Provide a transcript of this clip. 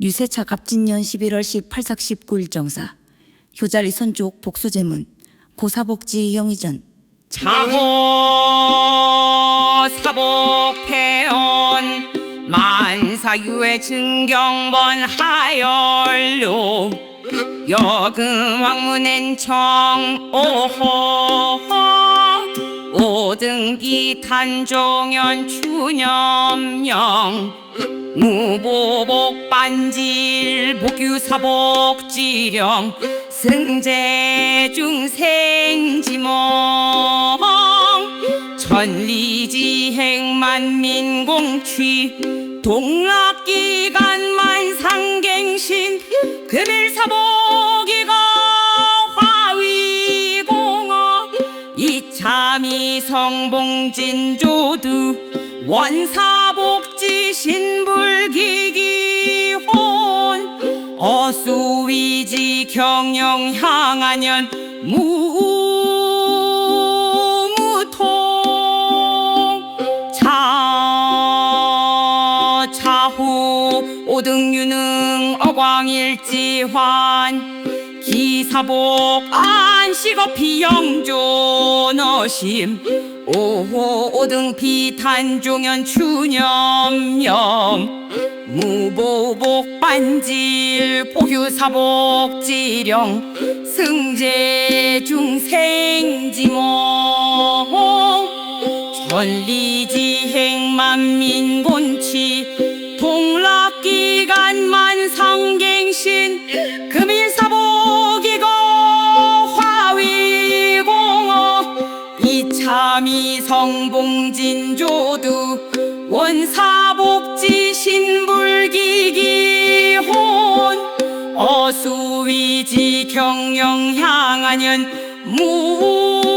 유세차 갑진년 11월 18삭 19일 정사. 효자리 선족 복수제문. 고사복지 영의전. 장호 사복패언 만사유의 증경번 하열로. 여금 왕문엔 청오호. 오등기 탄종연 추념령 무보복 반질 복유사복 지령 승제 중생지몽 천리지행 만민공취 동락기간 만상갱신 금일사복이가 화위공어 이참이 성봉진조두 원사 어수위지 경영 향하년 무무통 차 차후 오등유능 어광일지환 기사복 안식어피 영조너심 오호 오등피 탄종연 추념염 무보복 반질 포규사복 지령 승제 중생지몽 천리지행 만민곤치 동락기간 만상갱신 금일사복이고 화위공어 이참이 성봉진조두 원사복지 어수위지 경영 향하년 무